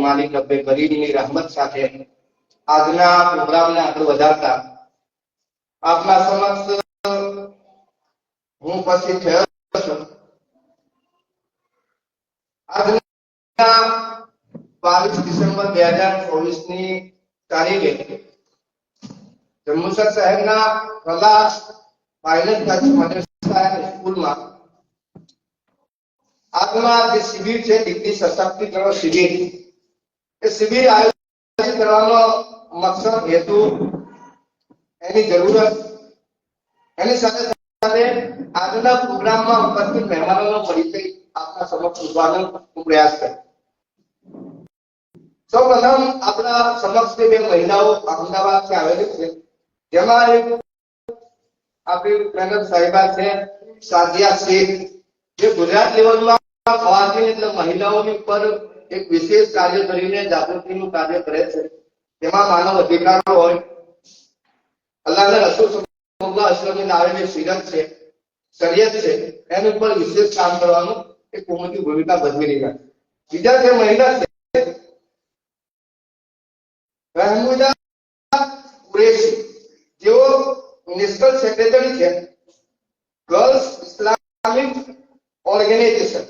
માલિક રબ્બે કરીમની રહેમત સાથે આજના પ્રોગ્રામને આગળ વધારતા આપના સમક્ષ હું ઉપસ્થિત થયો છું આજના બાવીસ ડિસેમ્બર બે હજાર ચોવીસ ની તારીખે જંબુસર શહેરના કલા પાયલટ કચ્છ મદ્રસા સ્કૂલમાં આજના જે શિબિર છે દીકરી સશક્તિકરણ શિબિર એ શિબિર આયોજિત કરવાનો મકસદ, હેતુ, એની જરૂરત, એની સાથે સાથે આજના પ્રોગ્રામમાં ઉપસ્થિત મહેમાનોનો પરિચય આપના સમક્ષ હું પ્રયાસ કર્યો સૌ પ્રથમ આપણા સમક્ષ બે મહિલાઓ અમદાવાદથી આવેલી છે. જેમાં એક આપણી મેડમ સાહેબા છે સાદિયા શેખ. જે ગુજરાત લેવલમાં ખવાતીન એટલે મહિલાઓની ઉપર એક વિશેષ કાર્ય કરીને જાગૃતિનું કાર્ય કરે છે તેમાં માનવ અધિકારો હોય અલ્લાહના રસૂલ સલ્લલ્લાહુ અલૈહિ વસલ્લમની આવેલી સિરત છે શરીયત છે એની ઉપર વિશેષ કામ કરવાનું એક મોટી ભૂમિકા ભજવી રહ્યા છે બીજા જે મહિલા છે મહેમૂદા કુરેશી જેઓ નેશનલ સેક્રેટરી છે ગર્લ્સ ઇસ્લામિક ઓર્ગેનાઇઝેશન જે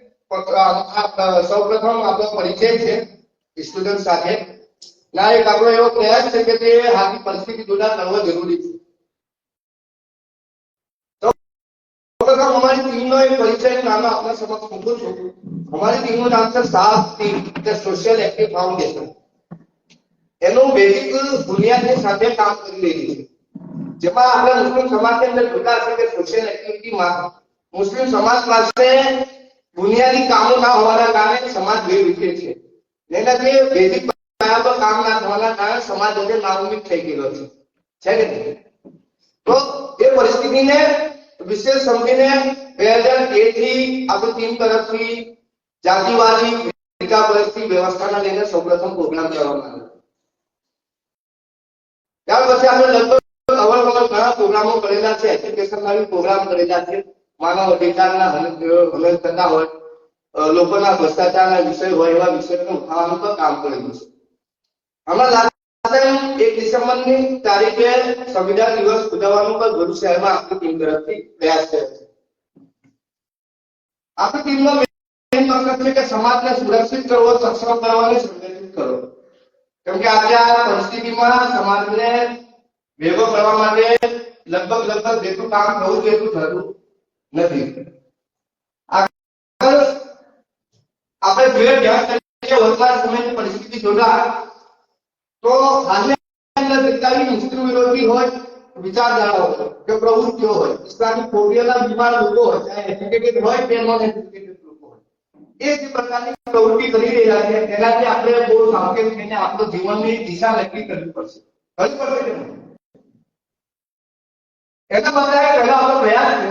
સૌ પ્રથમ આપણો પરિચય છે સ્ટુડન્ટ સાથે ના એક આપણો એવો પ્રયાસ છે કે તે હાલની પરિસ્થિતિ જોડા કરવો જરૂરી છે સૌપ્રથમ અમારી ટીમનો એક પરિચય નામ આપના સમક્ષ મૂકું છું અમારી ટીમનું નામ છે સાફ ટીમ તે સોશિયલ એક્ટિવ ફાઉન્ડેશન એનું બેઝિક બુનિયાદની સાથે કામ કરી રહી છે જેમાં આપણે મુસ્લિમ સમાજની અંદર જોતા છે કે સોશિયલ એક્ટિવિટીમાં મુસ્લિમ સમાજ પાસે બુનિયાદી કામો ના હોવાના કારણે સમાજ બે વિશે છે. એનાથી બેઝિક બરાબર કામ ના થવાના કારણે સમાજ આજે નાઉમિત થઈ ગયેલો છે. છે કે નહીં? તો એ પરિસ્થિતિને વિશેષ સમજીને બે હજાર તેરથી આપણી ટીમ તરફથી જાતિવાદી વિકા પરિસ્થિતિ વ્યવસ્થાના લઈને સૌપ્રથમ પ્રોગ્રામ કરવામાં આવ્યો. ત્યાર પછી આપણે લગભગ અવર ઘણા પ્રોગ્રામો કરેલા છે. એપ્લિકેશન ના પ્રોગ્રામ કરેલા છે. માનવ અધિકારના હનન થતા હોય લોકોના ભ્રષ્ટાચારના વિષય હોય એવા વિષયોને ઉઠાવવાનું પણ કામ કરેલું છે. એક ડિસેમ્બરની તારીખે સંવિધાન દિવસ ઉજવવાનું પણ ભરૂચ શહેરમાં આપણી ટીમ તરફથી પ્રયાસ થયો છે. આપણી ટીમનો મેઇન મકસદ છે કે સમાજને સુરક્ષિત કરવો સક્ષમ કરવો અને સંગઠિત કરવો કેમ કે આજે આ પરિસ્થિતિમાં સમાજને ભેગો કરવા માટે લગભગ લગભગ જેટલું કામ થવું એટલું થતું નથી આગળ આપણે જોઈએ ધ્યાન કરીએ વર્તમાન સમયની પરિસ્થિતિ જોતા તો હાલની અંદર જેટલા બી મુસ્લિમ વિરોધી હોય વિચારધારાઓ હોય કે પ્રવૃત્તિઓ હોય ઇસ્લામિક ફોબિયાના બીમાર લોકો હોય ચાહે એજ્યુકેટેડ હોય કે નોન એજ્યુકેટેડ લોકો હોય એ જે પ્રકારની પ્રવૃત્તિ કરી રહ્યા છે તેનાથી આપણે બહુ સાવચેત થઈને આપણું જીવનની દિશા નક્કી કરવી પડશે કરવી પડશે કે નહીં? એના બદલે પહેલા આપણો પ્રયાસ છે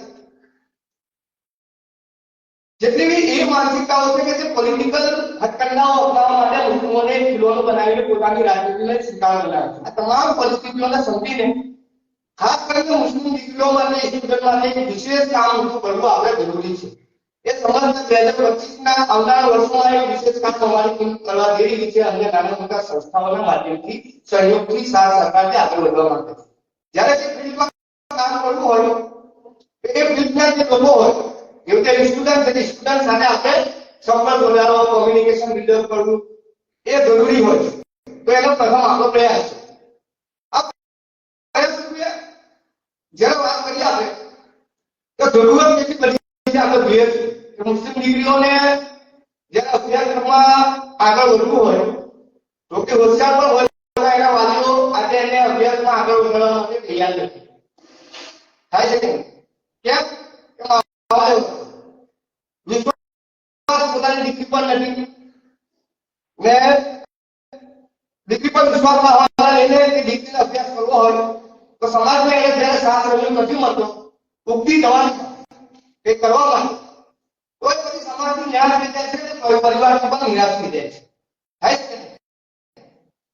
જેટલી બી એ માનસિકતાઓ છે કે જે પોલિટિકલ હથકંડાઓ અપનાવવા માટે મુસ્લિમોને ખીલોનો બનાવીને પોતાની રાજનીતિને શિકાર બનાવે છે આ તમામ પરિસ્થિતિઓને સમજીને ખાસ કરીને મુસ્લિમ દીકરીઓ માટે સ્ટુડન્ટ માટે એક વિશેષ કામ ઊભું કરવું આપણે જરૂરી છે એ સમગ્ર બે હજાર પચીસ ના આવનારા વર્ષોમાં એક વિશેષ કામ અમારી ટીમ કરવા જઈ રહી છે અન્ય નાના મોટા સંસ્થાઓના માધ્યમથી સહયોગથી સાથ સહકારથી આગળ વધવા માંગે છે જ્યારે જે ફિલ્ડમાં કામ કરવું હોય એ ફિલ્ડના જે લોકો હોય એવું કે સ્ટુડન્ટ છે સ્ટુડન્ટ સાથે આપણે સંપર્ક બનાવવો કોમ્યુનિકેશન બિલ્ડઅપ કરવું એ જરૂરી હોય છે તો એનો પ્રથમ આપણો પ્રયાસ છે આ પ્રયાસ રૂપે જ્યારે વાત કરીએ આપણે તો જરૂરત કેટલી બધી છે આપણે જોઈએ છીએ કે મુસ્લિમ દીકરીઓને જ્યારે અભ્યાસક્રમમાં આગળ વધવું હોય તો કે હોશિયાર પણ હોય છતાં એના વાલીઓ આજે એને અભ્યાસમાં આગળ વધારવા માટે તૈયાર નથી થાય છે કે નહીં? કેમ પોતાની દીકરી પર નથી ને દીકરી પર વિશ્વાસ ના હોવાના લઈને કે દીકરીને અભ્યાસ કરવો હોય તો સમાજમાં એને જ્યારે સાથ સહયોગ નથી મળતો ઉગતી જવાની એ કરવા માટે તો એ પછી સમાજથી નિરાશ થઈ જાય છે ને પરિવારથી પણ નિરાશ થઈ જાય છે થાય છે કે નહીં?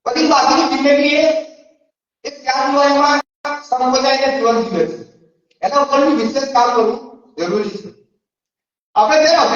પછી બાકીની જિંદગી એ એક ચાર દિવાળીમાં સંપદાયને જીવન જીવે છે એના ઉપર બી વિશેષ કામ કરવું જરૂરી છે આપણે જ્યારે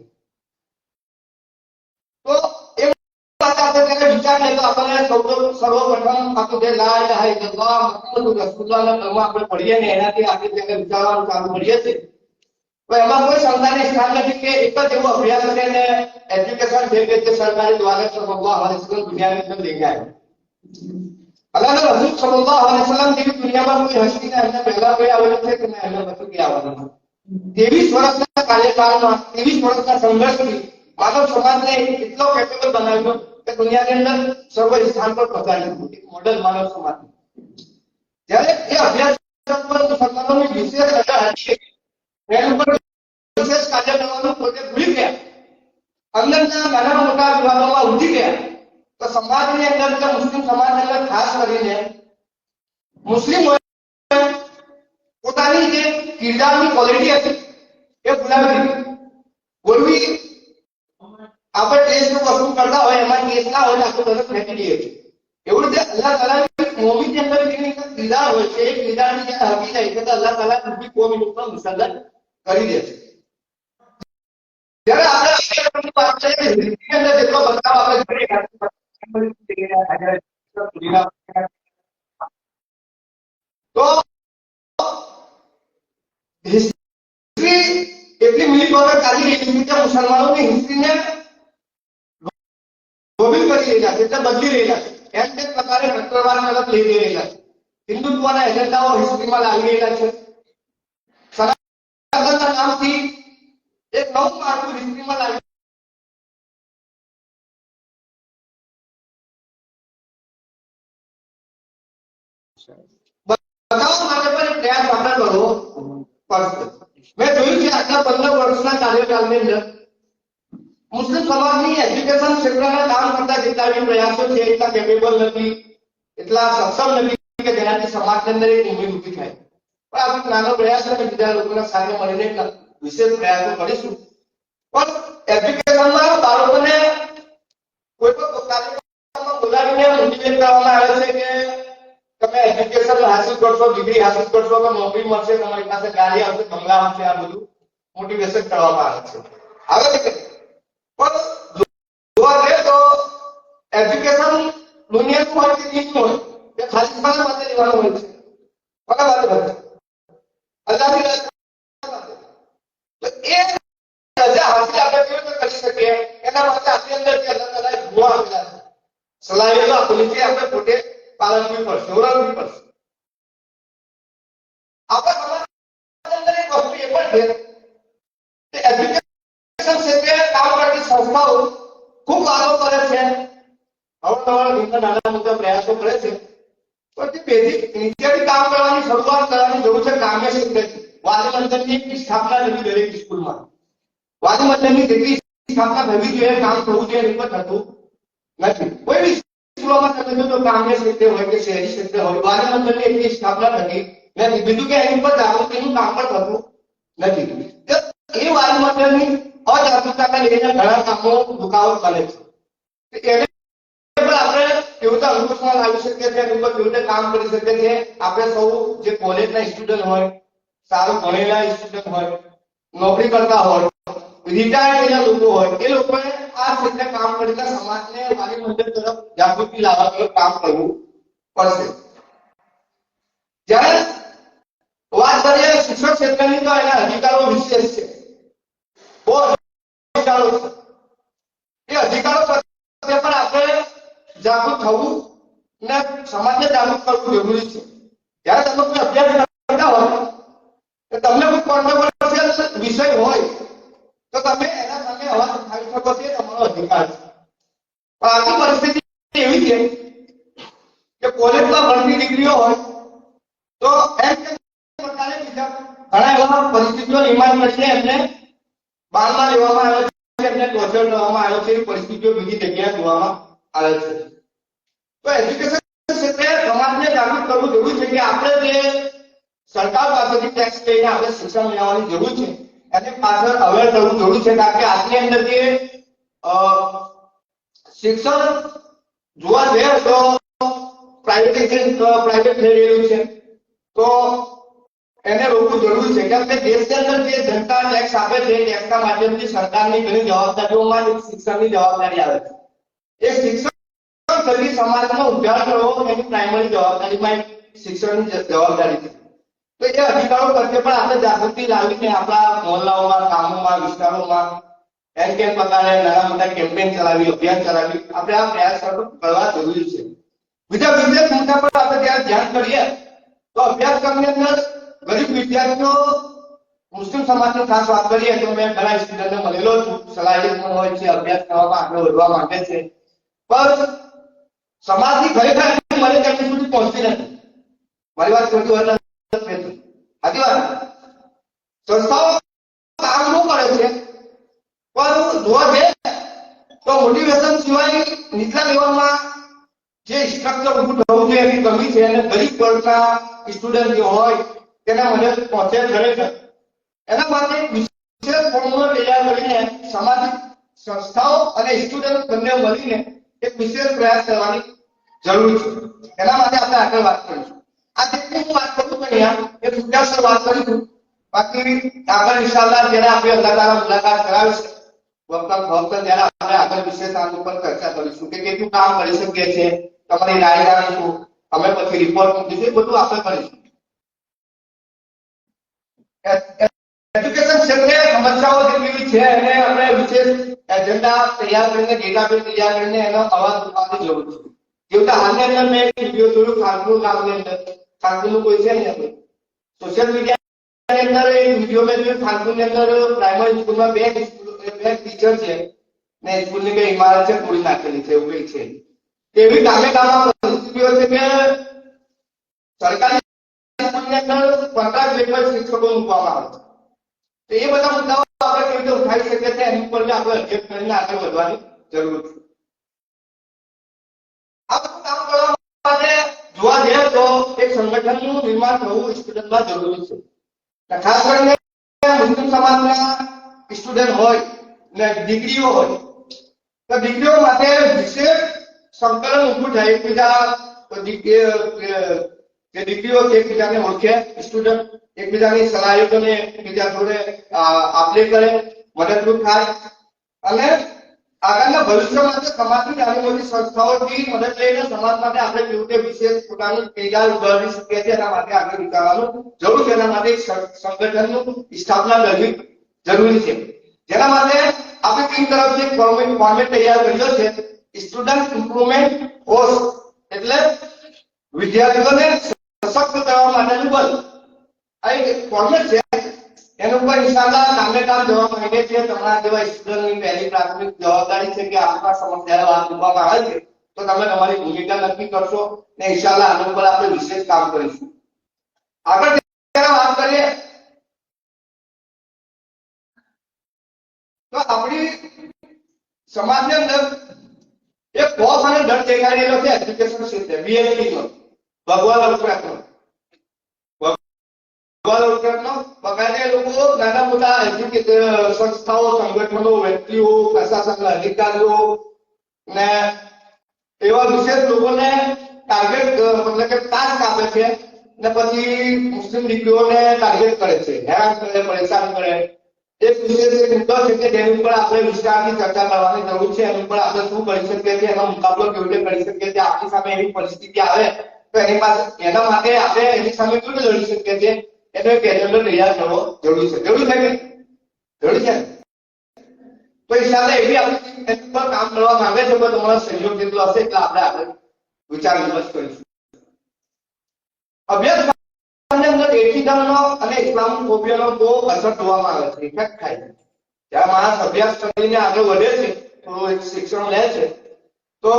તો એ વાત આપણે ત્યારે વિચાર લઈએ તો આપણને સૌ- સર્વપ્રથમ આપણું જે લા ઇલાહા ઇલ્લલ્લાહ મુહમ્મદુર રસૂલુલ્લાહના કલમા આપણે પઢીએ ને એનાથી આપણે જ્યારે વિચારવાનું ચાલુ કરીએ છીએ તો એમાં કોઈ શંકાની સ્થાન નથી કે એક જ એવો અભ્યાસ છે ને એજ્યુકેશન છે કે જે સરકારી દ્વારા સલ્લલ્લાહુ અલૈહિ વસલ્લમ દુનિયાની અંદર લઈ ગયા અલ્લાહ રસૂલ સલ્લલ્લાહુ અલૈહિ વસલ્લમ જેવી દુનિયામાં કોઈ હસ્તીને એમને પહેલા કોઈ આવેલું છે કે ના એમને પછી કોઈ આવવાનું ત્રેવીસ વર્ષના કાર્યકાળમાં ત્રેવીસ વર્ષના સંઘર્ષથી માનવ સમાજને એટલો કેપેબલ બનાવ્યો કે દુનિયાની અંદર સર્વ સ્થાન પર પહોંચાડી દીધું એક મોડલ માનવ સમાજ જ્યારે એ અભ્યાસ પર મુસલમાનોની વિશેષ નજર હતી એના ઉપર વિશેષ કાર્ય કરવાનું પોતે ભૂલી ગયા અંદરના નાના મોટા વિવાદોમાં ઉઠી ગયા તો સમાજની અંદર કે મુસ્લિમ સમાજની અંદર ખાસ કરીને મુસ્લિમ પોતાની જે કિરદારની ક્વોલિટી હતી એ ભૂલાવી દીધી બોલવી આપણે ટેસ્ટ વસ્તુ કરતા હોય એમાં ટેસ્ટ ના હોય તો આખું તરત ફેંકી દઈએ છીએ એવું રીતે અલ્લાહ તાલાની મોમીની અંદર જેની એક કિરદાર હોય છે એ કિરદારની જે હકી જાય છે તો અલ્લાહ તાલા બીજી કોમ ઉપર મુસલમાન કરી દે છે જ્યારે આપણે અભ્યાસક્રમની વાત કરીએ તો હિન્દીની અંદર જેટલો બદલાવ આપણે જોઈએ તો હિસ્ટ્રી એટલી મિલી વગર ચાલી રહી છે કે મુસલમાનોની હિસ્ટ્રીને રોબિંગ કરી રહેલા છે એટલે બદલી રહેલા છે એમ તે પ્રકારે નક્કરવાદ તરફ લઈ જઈ રહેલા છે હિન્દુત્વના એજન્ડાઓ હિસ્ટ્રીમાં લાવી રહેલા છે સનાતનના નામથી એક નવું માળખું હિસ્ટ્રીમાં લાવી બતાવવા માટે પણ એક પ્રયાસ આપણે કરવો પડશે મેં જોયું છે આટલા પંદર વર્ષના કાર્યકાળની અંદર મુસ્લિમ સમાજની એજ્યુકેશન ક્ષેત્રના કામ કરતા જેટલા બી પ્રયાસો છે એટલા કેપેબલ નથી એટલા સક્ષમ નથી કે જેનાથી સમાજની અંદર એક ઉમેદ ઊભી થાય પણ આપણે નાનો પ્રયાસ અને બીજા લોકોના સાથે મળીને વિશેષ પ્રયાસો કરીશું પણ એજ્યુકેશનમાં બાળકોને કોઈ પણ કાર્યક્રમમાં બોલાવીને મોટિવેટ કરવામાં આવે છે કે તમે એજ્યુકેશન હાસિલ કરશો ડિગ્રી હાસિલ કરશો તો નોકરી મળશે તમારી પાસે ગાડી આવશે બંગલા આવશે આ બધું મોટિવેશન કરવામાં આવે છે આવે છે કે નહીં? પણ જોવા જઈએ તો એજ્યુકેશન દુનિયાનું હોય કે દીનનું હોય એ ખાલી શાના માટે લેવાનું હોય છે કોના માટે હોય છે અલ્લાહની રજા માટે. તો એ રજા હાસિલ આપણે કેવી રીતે કરી શકીએ એના માટે આપણી અંદર જે અલ્લાહ તાલાએ ગુણો આપેલા છે સલાહીઓ આપેલી છે આપણે પોતે પાલન કરવું પડશે ઓળખવી પડશે આપણા સમાજની અંદર એક વસ્તુ એ પણ છે કે એજ્યુકેશન ક્ષેત્રે કામ કરતી સંસ્થાઓ ખૂબ વાતો કરે છે અવનવા ભિન્ન નાના મોટા પ્રયાસો કરે છે પણ તે બેઝિક નીચેથી કામ કરવાની શરૂઆત કરવાની જરૂર છે ગ્રામ્ય ક્ષેત્રેથી વાદી મંડળની એક સ્થાપના થવી દરેક સ્કૂલમાં વાદી મંડળની જેટલી સ્થાપના થવી જોઈએ કામ થવું જોઈએ એ પણ થતું નથી કોઈ બી સ્કૂલોમાં તમે જોજો ગ્રામ્ય ક્ષેત્રે હોય કે શહેરી ક્ષેત્રે હોય વાદી મંડળની એટલી સ્થાપના થતી નથી બીજું કે એની પર જાગૃતિનું કામ પણ થતું નથી તો એ વાયુમંડળની અજાગૃતતાને લઈને ઘણા કામો દુખાવો કરે છે. કામ કરી શકીએ આપણે સૌ જે હોય, સારું ભણેલા સ્ટુડન્ટ હોય, નોકરી કરતા હોય રિટાયર લોકો હોય, એ લોકોએ આ ક્ષેત્રે કામ કરીને સમાજને મંદિર તરફ જાગૃતિ લાવવા તરફ કામ કરવું પડશે. જ્યારે વાત કરીએ શિક્ષણ ક્ષેત્રની તો એના અધિકારો વિશેષ છે. અધિકારો અધિકારો છે. આજની પરિસ્થિતિ એવી છે કે કોલેજમાં ભણતી ડિગ્રીઓ હોય, તો એમ ઘણા એવા પરિસ્થિતિઓ નિર્માણ કરીને એમને બાળમાં લેવામાં આવે છે એમને ટોર્ચર કરવામાં આવે છે પરિસ્થિતિઓ બીજી જગ્યાએ જોવામાં આવે છે. તો એજ્યુકેશન ક્ષેત્રે સમાજને જાગૃત કરવું જરૂરી છે કે આપણે જે સરકાર પાસેથી ટેક્સ લઈને આપણે શિક્ષણ મેળવવાની જરૂર છે, એની પાછળ અવેર થવું જરૂરી છે કારણ કે આજની અંદર જે શિક્ષણ જોવા જઈએ તો પ્રાઇવેટાઇઝેશન પ્રાઇવેટ થઈ રહ્યું છે. તો એને રોકવું જરૂરી છે. કેમ કે દેશની અંદર જે જનતા ટેક્સ આપે છે ટેક્સના માધ્યમથી સરકારની ઘણી જવાબદારીઓમાં શિક્ષણની જવાબદારી આવે છે. એ શિક્ષણ થકી સમાજનો ઉદ્ધાર કરવો એની પ્રાઇમરી જવાબદારીમાં શિક્ષણની જવાબદારી છે. તો એ અધિકારો પ્રત્યે પણ આપણે જાગૃતિ લાવીને આપણા મોહલ્લાઓમાં, ગામોમાં, વિસ્તારોમાં એમ કેમ પ્રકારે નાના મોટા કેમ્પેન ચલાવી, અભિયાન ચલાવી આપણે આ પ્રયાસ કરવા જરૂરી છે. બીજા બીજા મુદ્દા પર આપણે ત્યાં ધ્યાન કરીએ, તો અભ્યાસક્રમની અંદર ગરીબ વિદ્યાર્થીઓ, મુસ્લિમ સમાજનો ખાસ વાત કરીએ તો મેં ઘણા સ્ટુડન્ટને મળેલો છું. સલાહ પણ હોય છે, અભ્યાસ કરવામાં આગળ વધવા માંગે છે. પણ સમાજની ખરેખર મને ત્યાં સુધી પહોંચતી નથી. મારી વાત ખોટી હોય. સાચી વાત. સંસ્થાઓ કામ શું કરે છે, પણ જોવા જઈએ તો મોટિવેશન સિવાય નીચલા લેવલમાં જે સ્ટ્રક્ચર ઉભું થવું જોઈએ એની કમી છે અને ગરીબ વર્ગના સ્ટુડન્ટ જે હોય તેના મદદ પહોંચે ખરેખર એના માટે વિશેષ ફોર્મ્યુલો તૈયાર કરીને સામાજિક સંસ્થાઓ અને સ્ટુડન્ટ બંને મળીને એક વિશેષ પ્રયાસ કરવાની જરૂર છે. એના માટે આપણે આગળ વાત કરીશું. આ જેટલી હું વાત કરું અહીંયા એ મુદ્દાસર વાત કરીશું બાકી આગળ ઇન્શાલ્લાહ જ્યારે આપણે અલ્લાહ તાલા મુલાકાત કરાવીશું વખત વખત જ્યારે આપણે આગળ વિશેષ આના ઉપર ચર્ચા કરીશું કે કેટલું કામ કરી શકીએ છીએ, તમારી રાય જાણીશું, અમે પછી રિપોર્ટ મૂકીશું, એ બધું આપણે કરીશું. એજ્યુકેશન ક્ષેત્રે સમસ્યાઓ કેટલી છે અને આપણે વિશેષ એજન્ડા તૈયાર કરીને ડેટાબેઝ તૈયાર કરીને એનો અવાજ ઉઠાવવાની જરૂર છે. જેવું કે હાલની અંદર મેં એક વીડિયો જોયું ખાનપુર ગામની અંદર. ખાનપુરનું કોઈ છે નહીં સોશિયલ મીડિયાની અંદર એક વીડિયો મેં જોયું ખાનપુરની અંદર પ્રાઇમરી સ્કૂલમાં બે બે ટીચર છે. ને સ્કૂલની કઈ ઇમારત છે, પૂરી નાખેલી છે, એવું છે એવી ગામે ગામમાં પરિસ્થિતિઓ છે કે સરકારી સ્કૂલની અંદર કોન્ટ્રાક્ટ લેવલ શિક્ષકો મૂકવામાં આવે છે તો એ બધા મુદ્દાઓ આપણે કેવી રીતે ઉઠાવી શકીએ છીએ એની ઉપર બી આપણે અધ્યયન કરીને આગળ વધવાની જરૂર છે આ બધું કામ કરવા માટે જોવા જઈએ તો એક સંગઠનનું નિર્માણ થવું સ્ટુડન્ટમાં જરૂરી છે અને ખાસ કરીને મુસ્લિમ સમાજના સ્ટુડન્ટ હોય ને દીકરીઓ હોય તો દીકરીઓ માટે વિશેષ સંકલન ઊભું થાય એકબીજા જે દીકરીઓ એકબીજાને ઓળખે સ્ટુડન્ટ એકબીજાની સલાહીઓને એકબીજા જોડે આપલે કરે, મદદરૂપ થાય અને આગળના ભવિષ્ય માટે સમાજની આવી બધી સંસ્થાઓથી મદદ લઈને સમાજ માટે આપણે કેવું કે વિશેષ પોતાનું પેદાર ઉગાડી શકીએ છીએ એના માટે આગળ વિચારવાનું જરૂર છે. એના માટે સંગઠનનું સ્થાપના કરવી જરૂરી છે. જેના માટે આપણે ટીમ તરફથી એક ફોર્મેટ તૈયાર કર્યો છે. સ્ટુડન્ટ ઇમ્પ્રુવમેન્ટ કોર્સ એટલે વિદ્યાર્થીઓને સશક્ત કરવા માટેનું બળ આ એક ફોર્મેટ છે એના ઉપર ઇન્શાલ્લાહ ગામે ગામ જવા માંગે છે તમારા જેવા સ્ટુડન્ટની પહેલી પ્રાથમિક જવાબદારી છે કે આપણા સમક્ષ જ્યારે વાત મૂકવામાં આવે છે તો તમે તમારી ભૂમિકા નક્કી કરશો ને ઇન્શાલ્લાહ આના ઉપર આપણે વિશેષ કામ કરીશું આગળ જ્યારે વાત કરીએ તો આપણી સમાજની અંદર એક ખોફ અને ડર દેખાઈ રહેલો છે એજ્યુકેશન ક્ષેત્રે બીએસટી નો ભગવાન અવકાશનો ભગવાન અવકાશનો બગાડે લોકો નાના મોટા એજ્યુકેશન સંસ્થાઓ સંગઠનો વ્યક્તિઓ પ્રશાસનના અધિકારીઓ ને એવા વિશેષ લોકોને ટાર્ગેટ મતલબ કે ટાસ્ક આપે છે ને પછી મુસ્લિમ દીકરીઓને ટાર્ગેટ કરે છે હેરાન કરે પરેશાન કરે એક વિશેષ એક મુદ્દો છે કે જેની ઉપર આપણે વિસ્તારથી ચર્ચા કરવાની જરૂર છે એની ઉપર આપણે શું કરી શકીએ છીએ એનો મુકાબલો કેવી રીતે કરી શકીએ છીએ આપણી સામે એવી પરિસ્થિતિ આવે તો એની પાસે એના માટે આપણે એની સામે કેટલું લડી શકીએ છીએ એનો એક એજન્ડો તૈયાર કરવો જરૂરી છે. જરૂરી છે કે છે? તો હિસાબે એવી આપણી પર કામ કરવા માંગે છે, પણ તમારો સહયોગ જેટલો હશે એટલે આપણે આપણે વિચાર વિમર્શ કરીશું. અભ્યાસ અને ઇસ્લામોફોબિયાનો અસર જોવામાં આવે છે. ઇફેક્ટ જ્યારે માણસ અભ્યાસ કરીને આગળ વધે છે તો શિક્ષણ લે છે, તો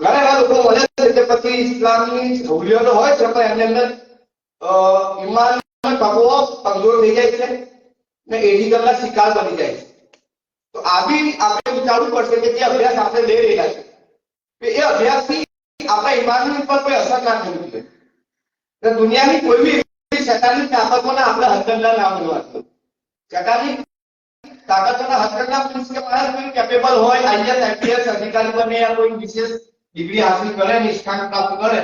ઘણા એવા લોકો મળે કે પછી ઇસ્લામની સહુલિયતો હોય છે પણ એની અંદર અ, ઈમાનનો કમજોર થઈ જાય છે ને એથિઝમના શિકાર બની જાય છે. તો આ આપણે વિચારવું પડશે કે જે અભ્યાસ આપણે લઈ રહ્યા છે એ અભ્યાસથી આપણા ઈમાનની ઉપર કોઈ અસર ના થવી જોઈએ. દુનિયાની કોઈ બી સરકારની શૈતાની તાકાતોને આપણે હથકંડા ના બનવા જોઈએ શૈતાની તાકાતોના હથકંડા મીન્સ કે માણસ કોઈ કેપેબલ હોય આઈએસ આઈપીએસ અધિકારી બને યા કોઈ વિશેષ ડિગ્રી હાંસલ કરે નિષ્ઠાન પ્રાપ્ત કરે.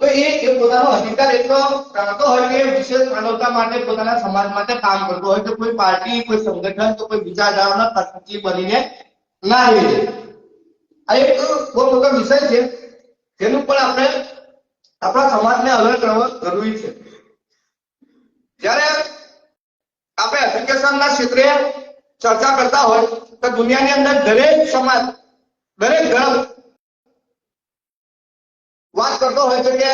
તો એ એ પોતાનો અધિકાર એટલો કરતો હોય કે વિશેષ માનવતા માટે પોતાના સમાજ માટે કામ કરતો હોય. તો કોઈ પાર્ટી, કોઈ સંગઠન, તો કોઈ વિચારધારાના પ્રતિનિધિ બનીને ના રહી. આ એક બહુ મોટો વિષય છે. જેનું પણ આપણે આપણા સમાજને અલગ કરવા જરૂરી છે. જ્યારે આપણે એજ્યુકેશનના ક્ષેત્રે ચર્ચા કરતા હોય, તો દુનિયાની અંદર દરેક સમાજ, દરેક ધર્મ વાત કરતો હોય છે કે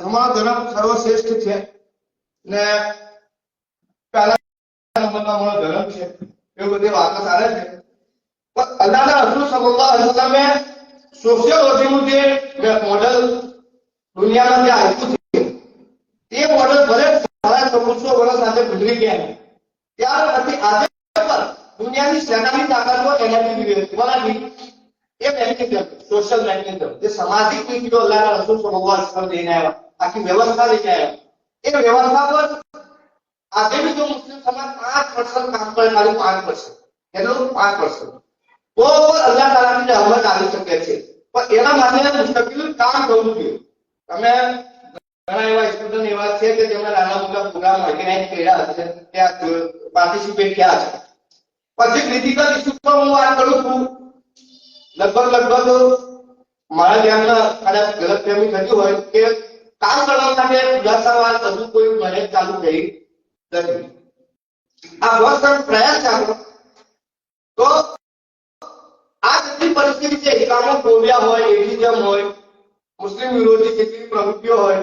તમારો ધર્મ સર્વશ્રેષ્ઠ છે. ને પહેલા નંબરમાં અમારો ધર્મ છે. એવું બધી વાતો ચાલે છે. પણ અલ્લાહના રસૂલ સલ્લલ્લાહુ અલૈહિ સોશિયોલોજીનું જે મોડલ દુનિયામાં જે આવ્યું છે તે મોડલ ભલે સાડા ચૌદસો વર્ષ આજે ગુજરી ગયા ત્યાર પછી આજે દુનિયાની સેનાની તાકાતો એનાથી કોનાથી એ મેકેનિઝમ સોશિયલ મેકેનિઝમ જે સામાજિક નીતિઓ અલ્લાહ રસૂલ સલ્લલ્લાહુ અલૈહિ વસલ્લમ આખી વ્યવસ્થા લઈને આવ્યા. એ વ્યવસ્થા પર આજે બી જો મુસ્લિમ સમાજ પાંચ પર્સન્ટ કામ કરે ખાલી પાંચ પર્સન્ટ એનું પાંચ પર્સન્ટ તો અલ્લાહ તાલાની રહેમત આવી શકે છે. પણ એના માટે મુસ્તકિલ કામ કરવું જોઈએ. તમે ઘણા એવા સ્ટુડન્ટ એવા છે કે જેમણે નાના મોટા પ્રોગ્રામ ઓર્ગેનાઇઝ કર્યા હશે ત્યાં પાર્ટિસિપેટ થયા છે પછી ક્રિટિકલ ઇસ્યુ પર હું વાત કરું છું. લગભગ લગભગ મારા ધ્યાનમાં કદાચ ગલતફહેમી થતી હોય કે કામ કરવા માટે ખુલાસાવાદ હજુ કોઈ મને ચાલુ થઈ નથી. આ વર્ષ પ્રયાસ ચાલુ. તો આ જેટલી પરિસ્થિતિ છે ઇસ્લામોફોબિયા હોય એથિઝમ હોય, મુસ્લિમ વિરોધી કેટલી પ્રવૃત્તિઓ હોય,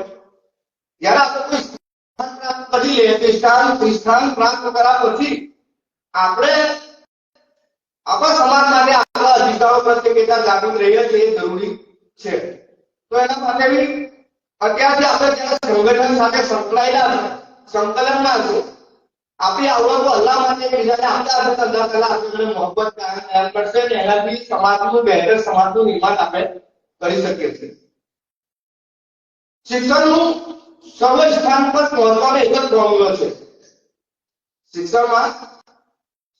જ્યારે આપણે કરી લઈએ, તો સ્થાન સ્થાન પ્રાપ્ત કર્યા પછી આપણે આપણા સમાજ માટે આપણા અધિકારો પ્રત્યે કેટલા જાગૃત રહીએ છીએ એ જરૂરી છે. તો એના માટે બી અત્યારથી આપણે જ્યારે સંગઠન સાથે સંકળાયેલા છે સંકલનમાં છે આપણી આવડતો અલ્લાહ માટે બીજાને આપતા હશે અલ્લાહ તાલા આપણે મોહબ્બત કરશે ને એનાથી સમાજનું બહેતર સમાજનું નિર્માણ આપણે કરી શકીએ છીએ. શિક્ષણનું સર્વ સ્થાન પર પહોંચવાનો એક જ ફોર્મ્યુલો છે. શિક્ષણમાં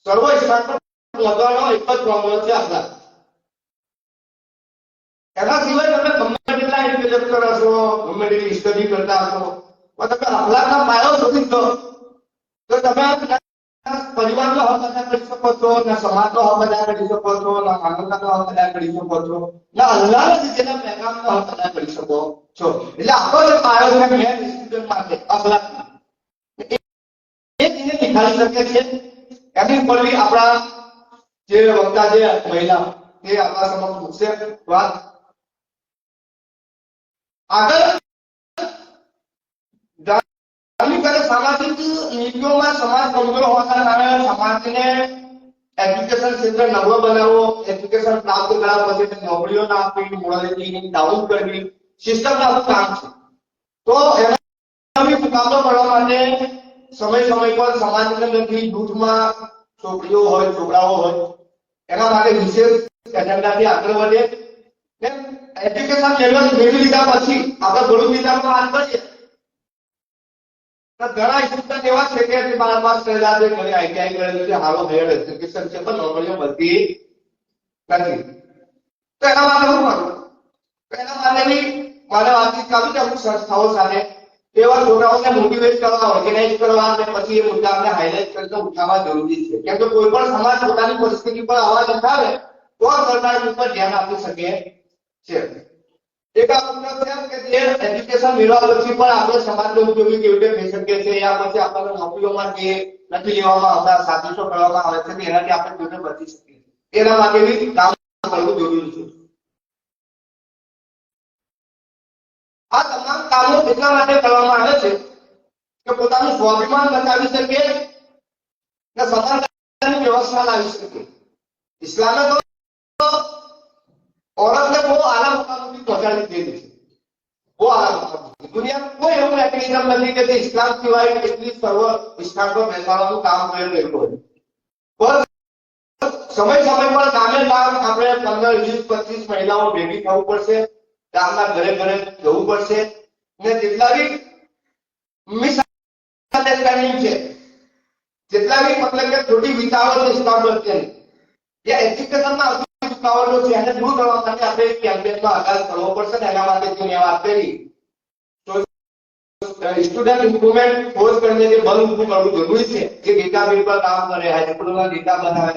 સર્વ સ્થાન પર એના સિવાય તમે ગમે તેટલા એજ્યુકેશન કરો છો, ગમે તેટલી સ્ટડી કરતા પણ તમે અખલાકના પાયો સુધી તો તમે પરિવારનો હક અદા કરી શકો છો, ના સમાજનો હક અદા કરી શકો છો, ના માનવતાનો હક અદા કરી શકો છો, ના અલ્લાહના દીધેલા પેગામનો હક અદા કરી શકો છો. એટલે આપણો જે પાયો છે મેન સ્ટુડન્ટ માટે અખલાક એ એને નિખારી શકે છે. એની ઉપર આપણા જે વક્તા છે મહિલા એ આપણા સમક્ષ મૂકશે વાત આગળ ધાર્મિક અને સામાજિક નીતિઓમાં સમાજ કમજોર હોવાના કારણે સમાજને એજ્યુકેશન ક્ષેત્ર નબળો બનાવવો એજ્યુકેશન પ્રાપ્ત કર્યા પછી તેને નોકરીઓ ના આપવી મોરાલિટી ડાઉન કરવી સિસ્ટમ આખું કામ છે તો એના બી મુકાબલો કરવા માટે સમય સમય પર સમાજની અંદરથી જૂથમાં છોકરીઓ હોય છોકરાઓ હોય એના માટે વિશેષ એજન્ડાથી આગળ વધે ને એજ્યુકેશન લેવલ મેળવી લીધા પછી આપણે થોડું વિચારમાં વાત કરીએ તો ઘણા સ્ટુડન્ટ એવા છે કે જે બાર પાસ કરેલા છે ઘણી આઈટીઆઈ કરેલું છે હારો હાયર એજ્યુકેશન છે પણ નોકરીઓ મળતી નથી તો એના માટે શું કરવું તો એના માટે બી મારે વાતચીત કરવી છે અમુક સંસ્થાઓ સાથે એવા છોકરાઓને મોટિવેટ કરવા ઓર્ગેનાઇઝ કરવા અને પછી એ મુદ્દાને હાઇલાઇટ કરતા ઉઠાવવા જરૂરી છે કેમ કે કોઈ પણ સમાજ પોતાની પરિસ્થિતિ પર અવાજ ઉઠાવે તો સરકાર ઉપર ધ્યાન આપી શકે છે એક આ મુદ્દો છે કે જે એજ્યુકેશન મેળવ્યા પછી પણ આપણે સમાજને ઉપયોગી કેવી રીતે થઈ શકીએ છીએ યા પછી આપણને નોકરીઓમાં જે નથી લેવામાં આવતા સાજીશો કરવામાં આવે છે તો એનાથી આપણે કેવી રીતે બચી શકીએ એના માટે બી કામ કરવું જરૂરી છે આ તમામ કામો એટલા માટે કરવામાં આવે છે કે પોતાનું સ્વાભિમાન બચાવી શકે ને સમાનતાની વ્યવસ્થા લાવી શકે ઇસ્લામે તો औरत ने वो आला मुकाम સુધી પહોંચાડી દીધી છે वो आला मुकाम સુધી. દુનિયામાં કોઈ એવું મેકેનિઝમ નથી કે જે ઇસ્લામ સિવાય એટલી સર્વ વિસ્તાર પર બેસાડવાનું કામ કરી રહ્યું હોય પણ સમય સમય પર ગામે ગામ આપણે પંદર વીસ પચીસ મહિલાઓ ભેગી થવું પડશે ગામના ઘરે ઘરે જવું પડશે ને જેટલા બી મિસઅન્ડરસ્ટેન્ડિંગ છે જેટલા બી મતલબ કે ખોટી વિચારો છે ઇસ્લામ પ્રત્યેની જે એજ્યુકેશનમાં આવતી રૂકાવટો છે એને દૂર કરવા માટે આપણે એક કેમ્પેનનો આગાજ કરવો પડશે ને એના માટે જે મેં વાત કરી તો સ્ટુડન્ટ ઇમ્પ્રુવમેન્ટ ફોર્સ કરીને જે બલ ઊભું કરવું જરૂરી છે જે ડેટા બિલ પર કામ કરે હાઈસ્કૂલના ડેટા બનાવે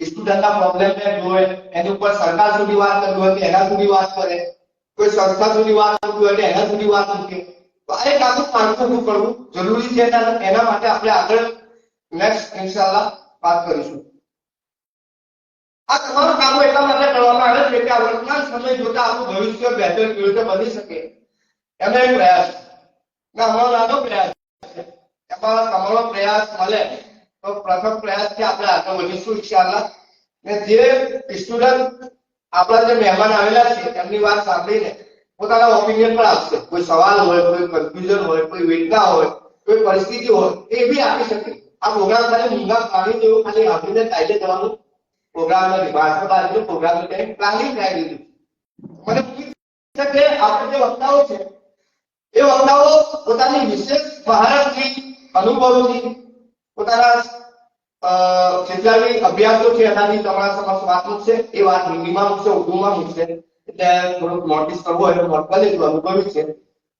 સ્ટુડન્ટના પ્રોબ્લેમ ને જોવે એની ઉપર સરકાર સુધી વાત કરવી હોય તો એના સુધી વાત કરે કોઈ સંસ્થા સુધી વાત કરવી હોય એના સુધી વાત મૂકે. તો આ એક આખું માળખું ઊભું કરવું જરૂરી છે એના માટે આપણે આગળ નેક્સ્ટ ઇન્શાલ્લાહ વાત કરીશું. આ તમામ કામો એટલા માટે કરવામાં આવે છે કે ભવિષ્ય બેહતર રીતે બની શકે. એનો એક પ્રયાસ. અમારો નાનો પ્રયાસ એમાં તમારો પ્રયાસ મળે તો પ્રથમ પ્રયાસથી આપણે આગળ વધીશું જે સ્ટુડન્ટ આપણા જે મહેમાન આવેલા છે એમની વાત સાંભળીને પોતાના ઓપિનિયન પણ આપશે કોઈ સવાલ હોય, કોઈ કન્ફ્યુઝન હોય, કોઈ વેદના હોય, કોઈ પરિસ્થિતિ હોય, એ બી આપી શકે. આ પ્રોગ્રામ ખાલી મૂંગા પાણી જેવું ખાલી આપીને કાયદે જવાનું પ્રોગ્રામ નથી ભાષા બાજુ પ્રોગ્રામ કઈ પ્લાનિંગ થઈ દીધું. મને કે આપણે જે વક્તાઓ છે, એ વક્તાઓ પોતાની વિશેષ મહારતથી અનુભવથી પોતાના જેટલા બી અભ્યાસો છે, એનાથી તમારા સમક્ષ વાત મૂકશે એ વાત હિન્દીમાં મૂકશે, ઉર્દુમાં મૂકશે. એટલે થોડુંક નોટિસ કરવું હોય તો નોટ કરી લેજો અનુભવી છે.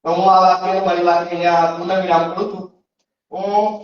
તો હું આ વાક્યને, મારી વાક્યને આ પુનઃ વિરામ કરું છું. હું